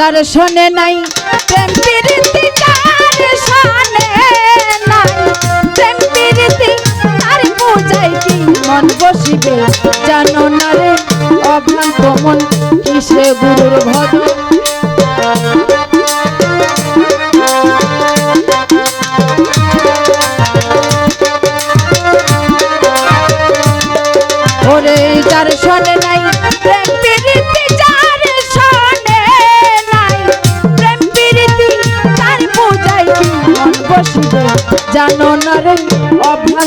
যার শোনে নাই প্রেম প্রীতি যার শোনে নাই। প্রেম প্রীতি তার পূজায় কি মন বসিবে, জানো না রে অভ্রান্ত মন কিসে গুরুর ভজন? ওরে যার শোনে নাই প্রেম জানো না রে মন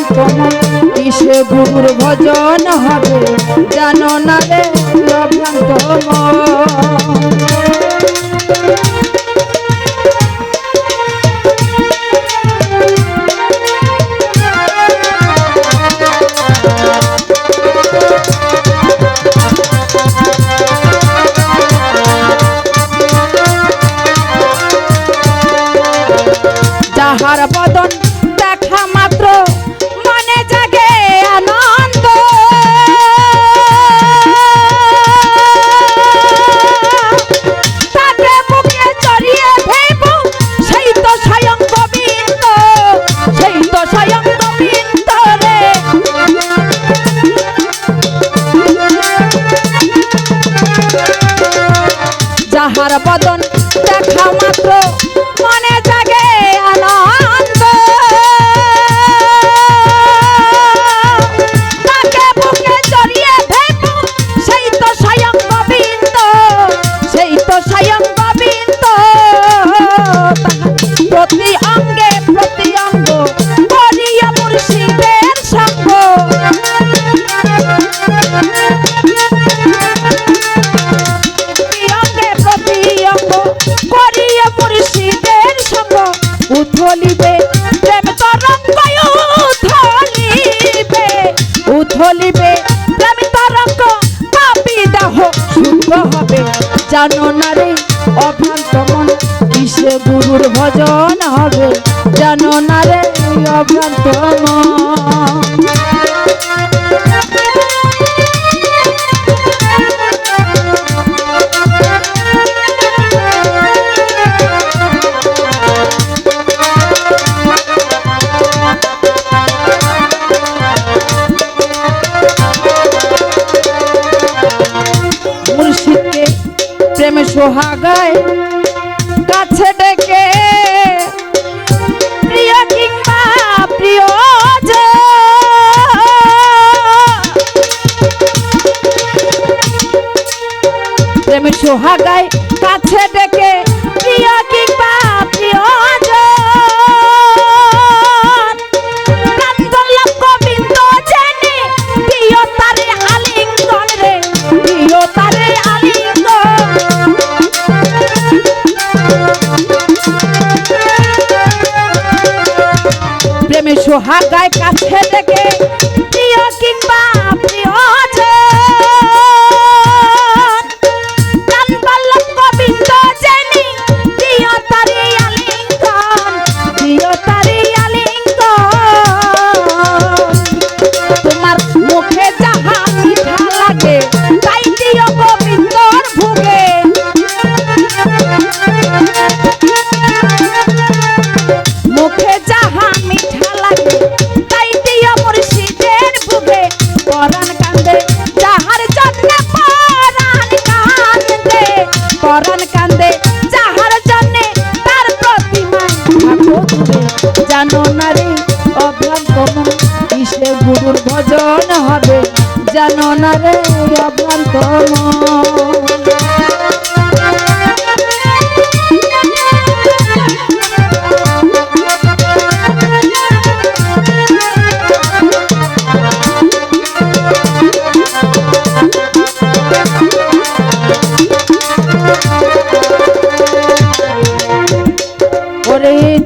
কিসে গুরুর ভজন হবে? জানো না রে মন। হবে জানো না রে, অভ্রান্ত মন, কিসে গুরুর ভজন হবে? জানো না রে অভ্রান্ত মন। প্রেমে সোহাগায় কাছে পরাণ কান্দে, যাহার জন্য পরাণ কান্দে। পরাণ কান্দে তার প্রতিমা জানো না রে অভ্রান্ত হবে। জানো না রে অভ্রান্ত মন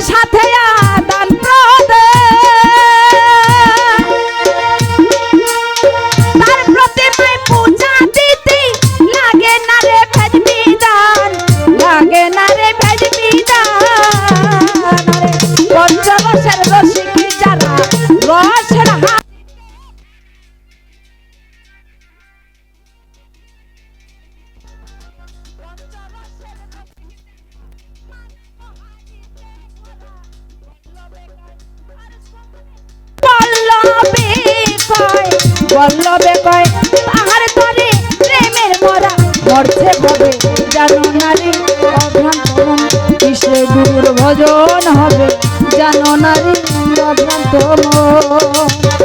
সাথে আর বল্লবে কয়, পাহাড় তরে প্রেমের মরা মরছে ভবে জানো নারী অভ্রান্তমন কিসে ভজন হবে? জানো নারী অভ্রান্তমন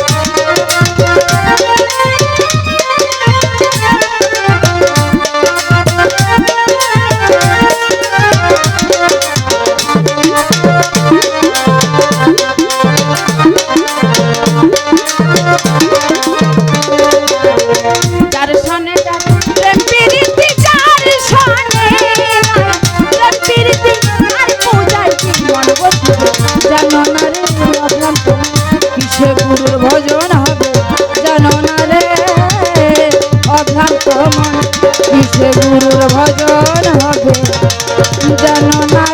সময় কিসে গুরুর ভজন হবে? জানো না